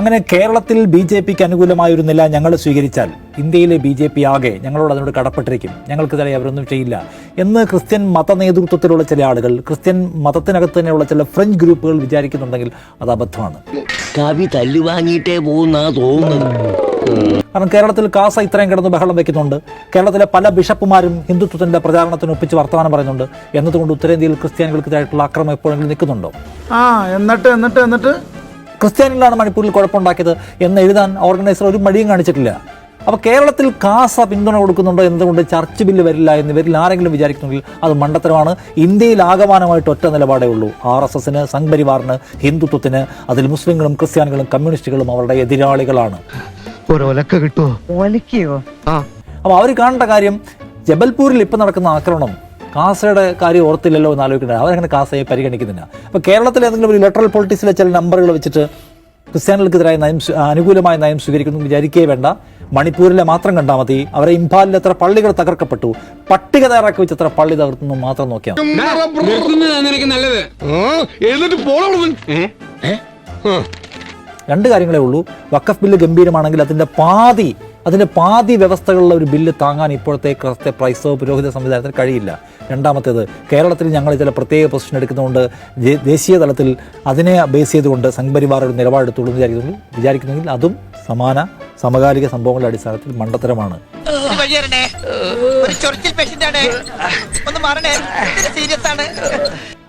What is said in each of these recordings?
അങ്ങനെ കേരളത്തിൽ B J പിക്ക് അനുകൂലമായ ഒരു നില ഞങ്ങൾ സ്വീകരിച്ചാൽ ഇന്ത്യയിലെ ബി ജെ പി ആകെ ഞങ്ങളോട് അതിനോട് കടപ്പെട്ടിരിക്കും. ഞങ്ങൾക്ക് ഞങ്ങൾക്കെതിരെ അവരൊന്നും ചെയ്യില്ല. എന്ന് ക്രിസ്ത്യൻ മത നേതൃത്വത്തിലുള്ള ചില ആളുകൾ ക്രിസ്ത്യൻ മതത്തിനകത്ത് തന്നെയുള്ള ചില ഫ്രഞ്ച് ഗ്രൂപ്പുകൾ വിചാരിക്കുന്നുണ്ടെങ്കിൽ അത് അബദ്ധമാണ്. കവി തല്ലുവാങ്ങിയിട്ടേ പോകുന്ന തോന്നുന്നു. കാരണം കേരളത്തിൽ കാസ ഇത്രയും കിടന്ന് ബഹളം വെക്കുന്നുണ്ട്. കേരളത്തിലെ പല ബിഷപ്പുമാരും ഹിന്ദുത്വത്തിന്റെ പ്രചാരണത്തിന് ഒപ്പിച്ച് വർത്തമാനം പറയുന്നുണ്ട്. എന്നതുകൊണ്ട് ഉത്തരേന്ത്യയിൽ ക്രിസ്ത്യാനികൾക്കെതിരായിട്ടുള്ള ആക്രമം എപ്പോഴെങ്കിലും നിൽക്കുന്നുണ്ടോ? ആ എന്നിട്ട് എന്നിട്ട് എന്നിട്ട് ക്രിസ്ത്യാനികളാണ് മണിപ്പൂരിൽ കുഴപ്പമുണ്ടാക്കിയത് എന്ന് എഴുതാൻ ഓർഗനൈസർ ഒരു മടിയും കാണിച്ചിട്ടില്ല. അപ്പോൾ കേരളത്തിൽ കാസ പിന്തുണ കൊടുക്കുന്നുണ്ടോ എന്നതുകൊണ്ട് ചർച്ച് ബില്ല് വരില്ല എന്ന് ഇവരിൽ ആരെങ്കിലും വിചാരിക്കുന്നെങ്കിൽ അത് മണ്ടത്തരമാണ്. ഇന്ത്യയിൽ ആകമാനമായിട്ട് ഒറ്റ നിലപാടേ ഉള്ളൂ. ആർ എസ് എസിന് സംഘപരിവാറിന് ഹിന്ദുത്വത്തിന് അതിൽ മുസ്ലിങ്ങളും ക്രിസ്ത്യാനികളും കമ്മ്യൂണിസ്റ്റുകളും അവരുടെ എതിരാളികളാണ്. കിട്ടുമോ അപ്പോൾ അവർ കാണേണ്ട കാര്യം ജബൽപൂരിൽ ഇപ്പം നടക്കുന്ന ആക്രമണം കാസയുടെ കാര്യം ഓർത്തില്ലല്ലോ എന്ന് ആലോചിക്കുന്നത് അവരങ്ങനെ കാസയെ പരിഗണിക്കുന്നില്ല. അപ്പോൾ കേരളത്തിലെ ഏതെങ്കിലും ഒരു ഇലക്ട്രൽ പൊളിറ്റിക്സിലെ ചില നമ്പറുകൾ വെച്ചിട്ട് ക്രിസ്ത്യാനികൾക്കെതിരായ നയം അനുകൂലമായ നയം സ്വീകരിക്കുന്നു എന്ന് വിചാരിക്കേ വേണ്ട. മണിപ്പൂരിലെ മാത്രം കണ്ടാൽ മതി. അവരെ ഇംഫാലിൽ എത്ര പള്ളികൾ തകർക്കപ്പെട്ടു. പട്ടിക തയ്യാറാക്കി വെച്ച് എത്ര പള്ളി തകർത്തുന്നു മാത്രം നോക്കിയാൽ രണ്ട് കാര്യങ്ങളേ ഉള്ളൂ. വക്കഫ് ബില്ല് ഗംഭീരമാണെങ്കിൽ അതിന്റെ പാതി അതിന്റെ പാതി വ്യവസ്ഥകളുള്ള ഒരു ബില്ല് താങ്ങാൻ ഇപ്പോഴത്തെ ക്രസ്തെ പ്രൈസോ പുരോഹിത സംവിധാനത്തിന് കഴിയില്ല. രണ്ടാമത്തേത് കേരളത്തിൽ ഞങ്ങൾ ചില പ്രത്യേക പൊസിഷൻ എടുക്കുന്നതുകൊണ്ട് ദേശീയ തലത്തിൽ അതിനെ ബേസ് ചെയ്തുകൊണ്ട് സംഘപരിവാർ ഒരു നിലപാടെടുത്തുള്ളൂ എന്ന് വിചാരിക്കുന്നു വിചാരിക്കുന്നെങ്കിൽ അതും സമാന സമകാലിക സംഭവങ്ങളുടെ അടിസ്ഥാനത്തിൽ മണ്ടത്തരമാണ്.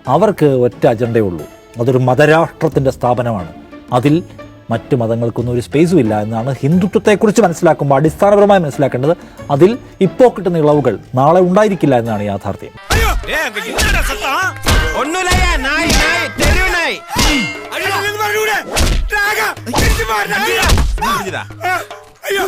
അവർക്ക് ഒറ്റ അജണ്ടയുള്ളൂ അതൊരു മതരാഷ്ട്രത്തിന്റെ സ്ഥാപനമാണ്. അതിൽ മറ്റ് മതങ്ങൾക്കൊന്നും ഒരു സ്പേസും ഇല്ല എന്നാണ് ഹിന്ദുത്വത്തെക്കുറിച്ച് മനസ്സിലാക്കുമ്പോൾ അടിസ്ഥാനപരമായി മനസ്സിലാക്കേണ്ടത് അതിൽ ഇപ്പോൾ കിട്ടുന്ന ഇളവുകൾ നാളെ ഉണ്ടായിരിക്കില്ല എന്നാണ് യാഥാർത്ഥ്യം. അയ്യോ